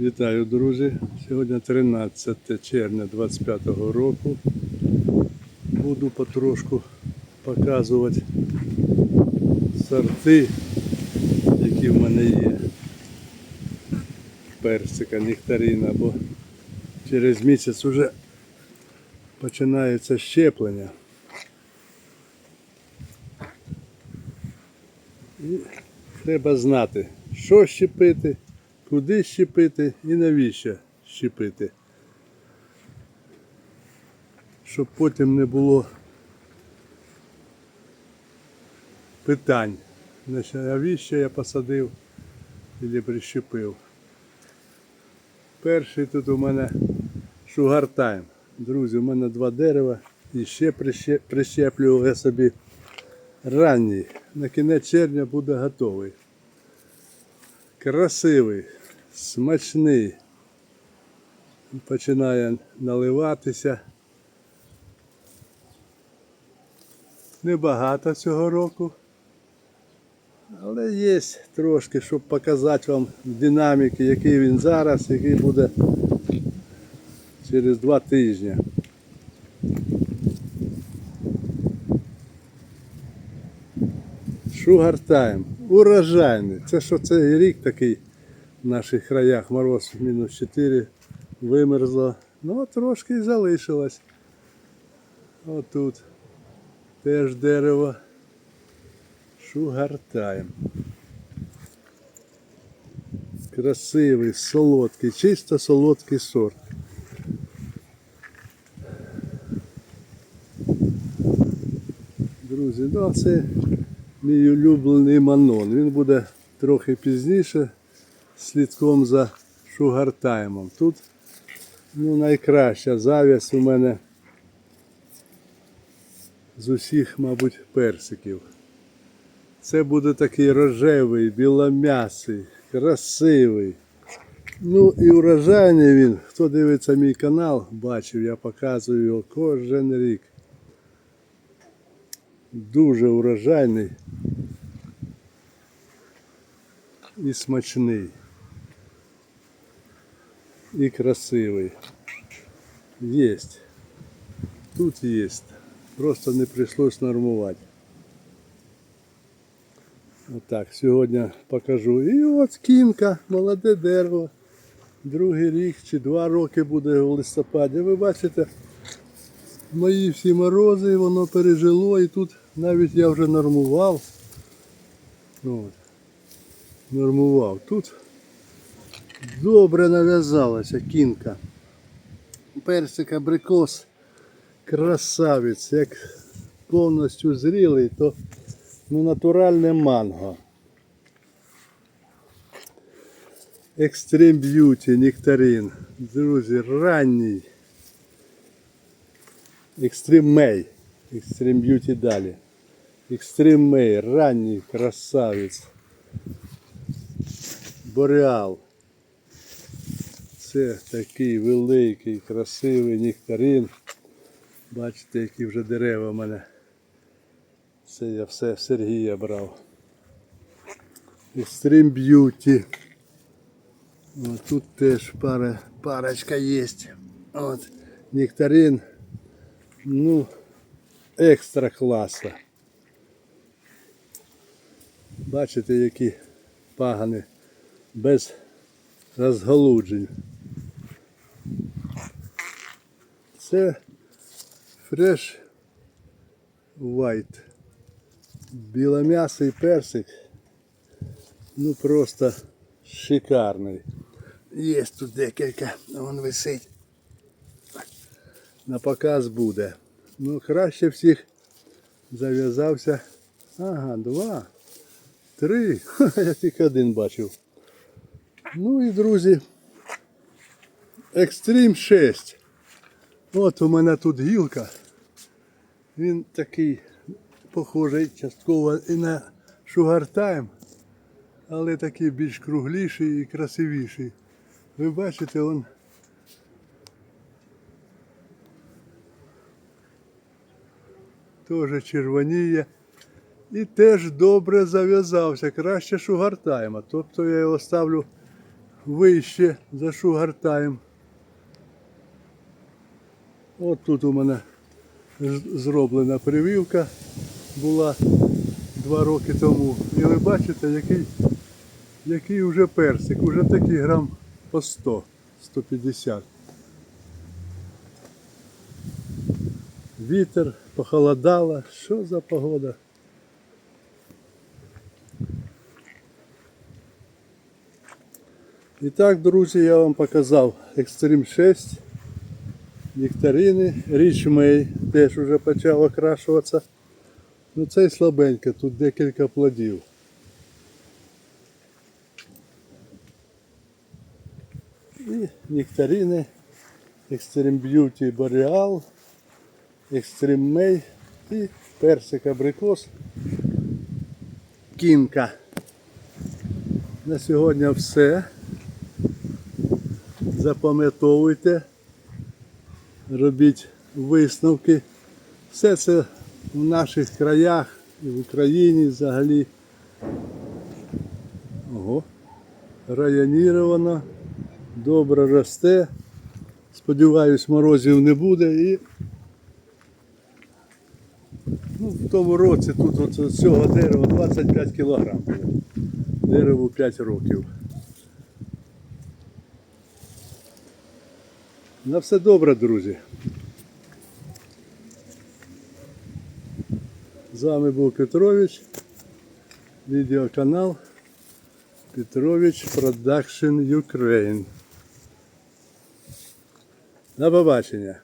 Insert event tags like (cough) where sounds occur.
Вітаю, друзі! Сьогодні 13 червня 25 року. Буду потрошку показувати сорти, які в мене є. Персика, нектарина, бо через місяць вже починається щеплення. І треба знати, що щепити, куди щепити і навіщо щепити. Щоб потім не було питань. Навіщо я посадив і прищепив. Перший тут у мене Time. Друзі, у мене два дерева і ще прище- прищеплював я собі ранній. На кінець червня буде готовий. Красивий, смачний. Починає наливатися. Небагато цього року. Але є трошки, щоб показати вам динаміки, який він зараз, який буде через два тижні. Time. Урожайний. Це що цей рік такий в наших краях мороз мінус 4 вимерзло. Ну, трошки і залишилось. Отут теж дерево. Time. Красивий, солодкий, чисто солодкий сорт. Друзі, ну це мій улюблений манон. Він буде трохи пізніше слідком за шугартаймом. Тут ну, найкраща зав'язь у мене з усіх, мабуть, персиків. Це буде такий рожевий, білом'ясий, красивий. Ну і урожайний він. Хто дивиться мій канал, бачив, я показую його кожен рік. Дуже урожайний і смачний. І красивий. Єсть. Тут єсть. Просто не прийшлось нормувати. Отак, сьогодні покажу. І от кінка, молоде дерево. Другий рік чи два роки буде в листопаді. Ви бачите, мої всі морози, воно пережило і тут навіть я вже нормував. От. Нормував. Тут добре нав'язалася кінка. Персик абрикос красавець. Як повністю зрілий, то ну, натуральне манго. Extreme Beauty, нектарин. Друзі, ранній. Extreme May. Extreme Beauty далі. Extreme May, ранній красавець. Бореал. Це такий великий, красивий нектарин. Бачите, які вже дерева в мене. Це я все Сергія брав. Extreme Beauty. От тут теж пара, парочка є. От, нектарин. Ну, екстра класа. Бачите, які пагани без розгалуджень. Це фреш white. Білом'ясий персик. Ну просто шикарний. Є тут декілька, вон висить. На показ буде. Ну, краще всіх зав'язався. Ага, два, три. (laughs) Я тільки один бачив. Ну і друзі. Екстрім 6. От у мене тут гілка. Він такий похожий частково і на Time, але такий більш кругліший і красивіший. Ви бачите, він теж червоніє. І теж добре зав'язався, краще шугартайма. Тобто я його ставлю вище за шугартаєм. От тут у мене зроблена прививка була два роки тому. І ви бачите, який, який вже персик, уже такий грам по 100, 150. Вітер, похолодало. Що за погода? І так, друзі, я вам показав Extreme 6, нектарини, May теж вже почав окрашуватися. Ну цей слабенько, тут декілька плодів. І нектарини, Extreme Beauty Boreal, Extreme May і персик абрикос. Кінка. На сьогодні все. Запам'ятовуйте, робіть висновки. Все це в наших краях і в Україні взагалі. Ого. Районіровано, добре росте. Сподіваюсь, морозів не буде і ну, в тому році тут от з цього дерева 25 кг було. Дереву 5 років. На все добре, друзі. З вами був Петрович. Відеоканал Петрович Production Ukraine. До побачення.